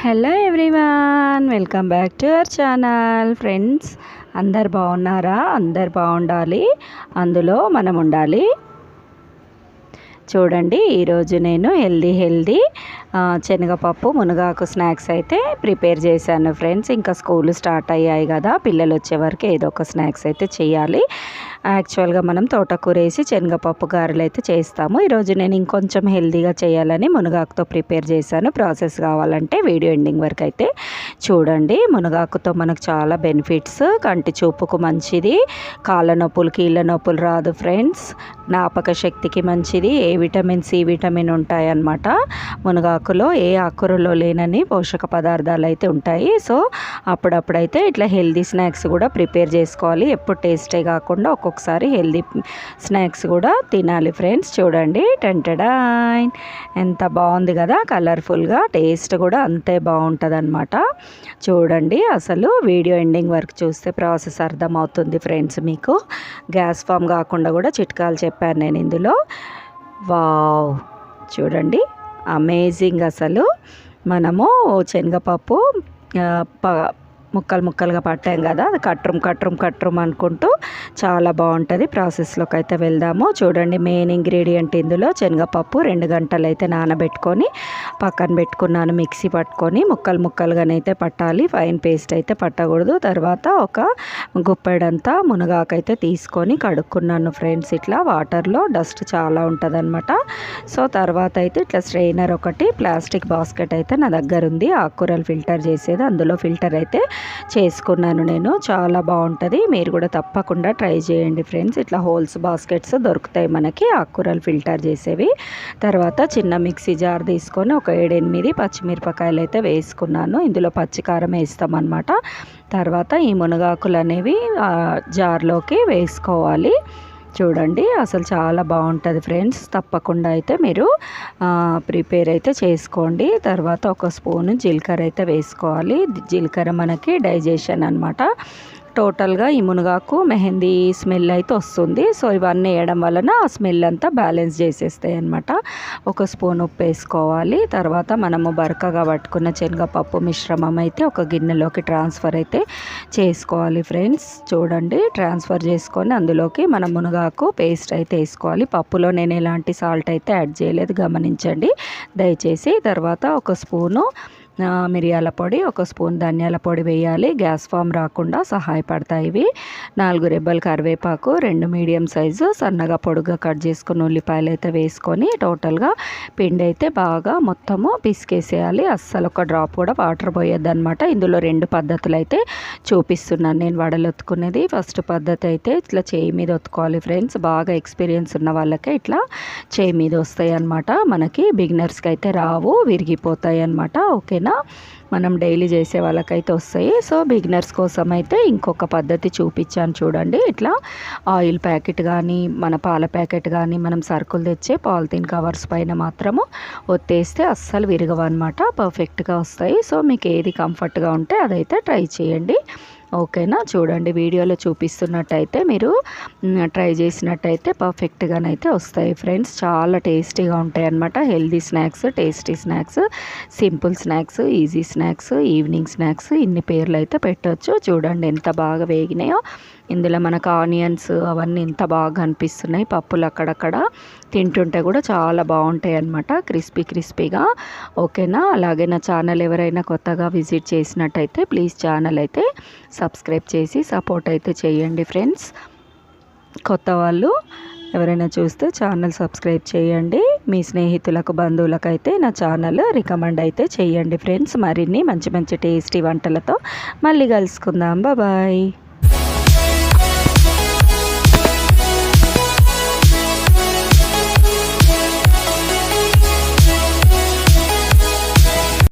Hello everyone welcome back to our channel friends అందరు బాగున్నారా? అందరు బాగుండాలి. అందులో మనం ఉండాలి. చూడండి ఈరోజు నేను హెల్దీ హెల్దీ శనగపప్పు మునగాకు స్నాక్స్ అయితే ప్రిపేర్ చేశాను ఫ్రెండ్స్ ఇంకా స్కూల్ స్టార్ట్ అయ్యాయి కదా పిల్లలు వచ్చే వరకు ఏదో ఒక స్నాక్స్ అయితే చేయాలి. యాక్చువల్గా మనం తోటకూర వేసి శనగపప్పు గారెలు అయితే చేస్తాము. ఈరోజు నేను ఇంకొంచెం హెల్దీగా చేయాలని మునగాకుతో ప్రిపేర్ చేశాను. ప్రాసెస్ కావాలంటే వీడియో ఎండింగ్ వరకు అయితే చూడండి. మునగాకుతో మనకు చాలా బెనిఫిట్స్. కంటి చూపుకు మంచిది. కాళ్ళ నొప్పులు కీళ్ళ నొప్పులు రాదు ఫ్రెండ్స్. జ్ఞాపక శక్తికి మంచిది. ఏ విటమిన్ సి విటమిన్ ఉంటాయన్నమాట. మునగాకులో ఏ ఆకురలో లేనని పోషక పదార్థాలు అయితే ఉంటాయి. సో అప్పుడప్పుడైతే ఇట్లా హెల్దీ స్నాక్స్ కూడా ప్రిపేర్ చేసుకోవాలి. ఎప్పుడు టేస్టే కాకుండా ఒక్కొక్క ఒకసారి హెల్దీ స్నాక్స్ కూడా తినాలి ఫ్రెండ్స్. చూడండి టెంటడాయిన్ ఎంత బాగుంది కదా కలర్ఫుల్గా టేస్ట్ కూడా అంతే బాగుంటుంది అనమాట చూడండి అసలు వీడియో ఎండింగ్ వరకు చూస్తే ప్రాసెస్ అర్థమవుతుంది ఫ్రెండ్స్ మీకు. గ్యాస్ ఫామ్ కాకుండా కూడా చిట్కాలు చెప్పాను నేను ఇందులో. వావ్! చూడండి అమేజింగ్ అసలు. మనము శనగపప్పు ముక్కలు ముక్కలుగా పట్టాం కదా అది కట్రం కట్రం కట్రం అనుకుంటూ చాలా బాగుంటుంది. ప్రాసెస్లోకి అయితే వెళ్దాము. చూడండి మెయిన్ ఇంగ్రీడియంట్ ఇందులో శనగపప్పు రెండు గంటలు అయితే నానబెట్టుకొని పక్కన పెట్టుకున్నాను మిక్సీ పట్టుకొని ముక్కలు ముక్కలుగానైతే పట్టాలి. ఫైన్ పేస్ట్ అయితే పట్టకూడదు. తర్వాత ఒక గుప్పెడంతా మునగాకైతే తీసుకొని కడుక్కున్నాను ఫ్రెండ్స్ ఇట్లా వాటర్లో డస్ట్ చాలా ఉంటుంది అనమాట సో తర్వాత అయితే ఇట్లా స్ట్రెయినర్ ఒకటి ప్లాస్టిక్ బాస్కెట్ అయితే నా దగ్గర ఉంది ఆకుకూరలు ఫిల్టర్ చేసేది. అందులో ఫిల్టర్ అయితే చేసుకున్నాను నేను. చాలా బాగుంటుంది. మీరు కూడా తప్పకుండా ట్రై చేయండి ఫ్రెండ్స్. ఇట్లా హోల్స్ బాస్కెట్స్ దొరుకుతాయి మనకి. ఆకుకూరలు ఫిల్టర్ చేసేవి. తర్వాత చిన్న మిక్సీ జార్ తీసుకొని ఒక ఏడెనిమిది పచ్చిమిరపకాయలు అయితే వేసుకున్నాను. ఇందులో పచ్చికారం వేస్తామన్నమాట. తర్వాత ఈ మునగాకులు అనేవి జార్లోకి వేసుకోవాలి. చూడండి. అసలు చాలా బాగుంటుంది ఫ్రెండ్స్. తప్పకుండా అయితే మీరు ప్రిపేర్ అయితే చేసుకోండి. తర్వాత ఒక స్పూన్ జీలకర్ర అయితే వేసుకోవాలి. జీలకర్ర మనకి డైజెషన్ అనమాట టోటల్గా ఈ మునగాకు మెహందీ స్మెల్ అయితే వస్తుంది. సో ఇవన్నీ వేయడం వలన ఆ స్మెల్ అంతా బ్యాలెన్స్ చేసేస్తాయి అనమాట ఒక స్పూన్ ఉప్పు వేసుకోవాలి. తర్వాత మనము బరకగా పట్టుకున్న శనగపప్పు మిశ్రమం అయితే ఒక గిన్నెలోకి ట్రాన్స్ఫర్ అయితే చేసుకోవాలి ఫ్రెండ్స్. చూడండి ట్రాన్స్ఫర్ చేసుకొని అందులోకి మనం మునగాకు పేస్ట్ అయితే వేసుకోవాలి. పప్పులో నేను ఎలాంటి సాల్ట్ అయితే యాడ్ చేయలేదు గమనించండి. దయచేసి తర్వాత ఒక స్పూను మిరియాల పొడి ఒక స్పూన్ ధనియాల పొడి వేయాలి. గ్యాస్ ఫామ్ రాకుండా సహాయపడతాయి ఇవి. నాలుగు రెబ్బలు కరివేపాకు రెండు మీడియం సైజు సన్నగా పొడుగా కట్ చేసుకుని ఉల్లిపాయలు అయితే వేసుకొని టోటల్గా పిండి అయితే బాగా మొత్తము పిసికేసేయాలి. అస్సలు ఒక డ్రాప్ కూడా వాటర్ పోయేది అనమాట ఇందులో రెండు పద్ధతులు అయితే చూపిస్తున్నాను నేను వడలు ఒత్తుకునేది ఫస్ట్ పద్ధతి అయితే ఇట్లా చేయి మీద ఒత్తుకోవాలి ఫ్రెండ్స్. బాగా ఎక్స్పీరియన్స్ ఉన్న వాళ్ళకే ఇట్లా చేయి మీద వస్తాయి అనమాట మనకి బిగినర్స్కి అయితే రావు విరిగిపోతాయి అనమాట ఓకేనా? ఓకేనా మనం డైలీ చేసే వాళ్ళకైతే వస్తాయి. సో బిగినర్స్ కోసం అయితే ఇంకొక పద్ధతి చూపించాను చూడండి. ఇట్లా ఆయిల్ ప్యాకెట్ కానీ మన పాల ప్యాకెట్ కానీ మనం సరుకులు తెచ్చే పాలిథిన్ కవర్స్ పైన మాత్రము ఒత్తేస్తే అస్సలు విరగవన్నమాట. పర్ఫెక్ట్గా వస్తాయి. సో మీకు ఏది కంఫర్ట్గా ఉంటే అదైతే ట్రై చేయండి. ఓకేనా? చూడండి వీడియోలో చూపిస్తున్నట్టయితే మీరు ట్రై చేసినట్టయితే పర్ఫెక్ట్గానైతే వస్తాయి ఫ్రెండ్స్. చాలా టేస్టీగా ఉంటాయి అన్నమాట. Healthy snacks tasty snacks simple snacks easy snacks evening snacks ఇన్ని పేర్లు అయితే పెట్టవచ్చు చూడండి ఎంత బాగా వేగినాయో. ఇందులో మనకు ఆనియన్స్ అవన్నీ ఎంత బాగా అనిపిస్తున్నాయి పప్పులు అక్కడక్కడ తింటుంటే కూడా చాలా బాగుంటాయి అనమాట క్రిస్పీ క్రిస్పీగా. ఓకేనా? అలాగే నా ఛానల్ ఎవరైనా కొత్తగా విజిట్ చేసినట్టయితే ప్లీజ్ ఛానల్ అయితే సబ్స్క్రైబ్ చేసి సపోర్ట్ అయితే చేయండి ఫ్రెండ్స్. కొత్త వాళ్ళు ఎవరైనా చూస్తే ఛానల్ సబ్స్క్రైబ్ చేయండి. మీ స్నేహితులకు బంధువులకు అయితే నా ఛానల్ రికమెండ్ అయితే చేయండి ఫ్రెండ్స్. మరిన్ని మంచి మంచి టేస్టీ వంటలతో మళ్ళీ కలుసుకుందాం. బాయ్.